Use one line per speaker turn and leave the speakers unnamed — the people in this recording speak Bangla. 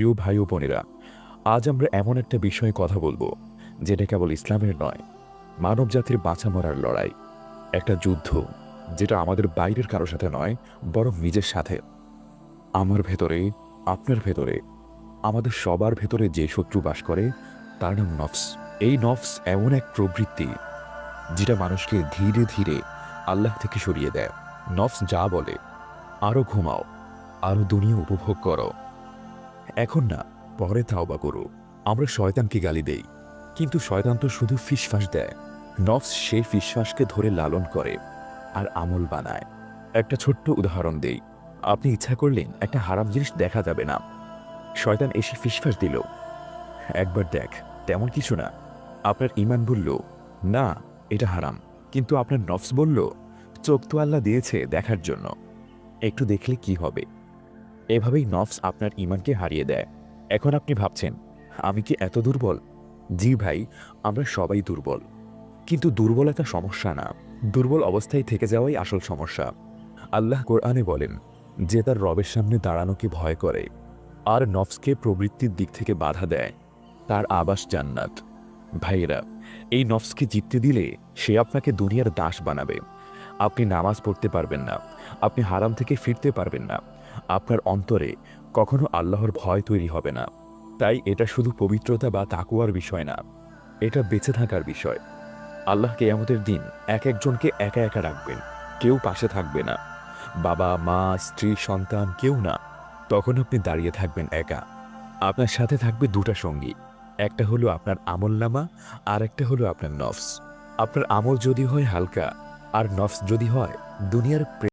প্রিয় ভাই ও বোনেরা, আজ আমরা এমন একটা বিষয়ে কথা বলব, যেটা কেবল ইসলামের নয়, মানবজাতির বাঁচা মরার লড়াই। একটা যুদ্ধ, যেটা আমাদের বাইরের কারও সাথে নয়, বরং নিজের সাথে। আমার ভেতরে, আপনার ভেতরে, আমাদের সবার ভেতরে যে শত্রু বাস করে, তার নাম নফস। এই নফস এমন এক প্রবৃত্তি, যেটা মানুষকে ধীরে ধীরে আল্লাহ থেকে সরিয়ে দেয়। নফস যা বলে আরও ঘুমাও আরও দুনিয়া উপভোগ করো। এখন না, পরে তাওবা করো। আমরা শয়তানকে গালি দেই। কিন্তু শয়তান তো শুধু ফিসফাস দেয়। নফস সেই ফিসফাসকে ধরে লালন করে আর আমল বানায়। একটা ছোট্ট উদাহরণ দেই। আপনি ইচ্ছা করলেন একটা হারাম জিনিস দেখা যাবে না। শয়তান এসে ফিসফাস দিল। একবার দেখ, তেমন কিছু না। আপনার ইমান বলল, না, এটা হারাম। কিন্তু আপনার নফস বলল, চোখ তো আল্লাহ দিয়েছে দেখার জন্য। একটু দেখলে কি হবে? এভাবেই নফস আপনার ইমানকে হারিয়ে দেয়। এখন আপনি ভাবছেন, আমি কি এত দুর্বল? জি ভাই, আমরা সবাই দুর্বল। কিন্তু দুর্বলতা সমস্যা না। দুর্বল অবস্থায় থেকে যাওয়াই আসল সমস্যা। আল্লাহ কোরআনে বলেন, যে তার রবের সামনে দাঁড়ানোকে ভয় করে, আর নফসকে প্রবৃত্তির দিক থেকে বাধা দেয়, তার আবাস জান্নাত। ভাইয়েরা, এই নফসকে জিততে দিলে সে আপনাকে দুনিয়ার দাস বানাবে। আপনি নামাজ পড়তে পারবেন না। আপনি হারাম থেকে ফিরতে পারবেন না। আপনার অন্তরে কখনো আল্লাহর ভয় তৈরি হবে না। তাই এটা শুধু পবিত্রতা বা তাকুয়ার বিষয় না, এটা বেঁচে থাকার বিষয়। আল্লাহকে আমাদের দিন এক একজনকে একা একা রাখবেন, কেউ পাশে থাকবে না। বাবা, মা, স্ত্রী, সন্তান কেউ না, তখন আপনি দাঁড়িয়ে থাকবেন একা। আপনার সাথে থাকবে দুটা সঙ্গী, একটা হলো আপনার আমলনামা আর একটা হলো আপনার নফস। আপনার আমল যদি হয় হালকা আর নফস যদি হয় দুনিয়ার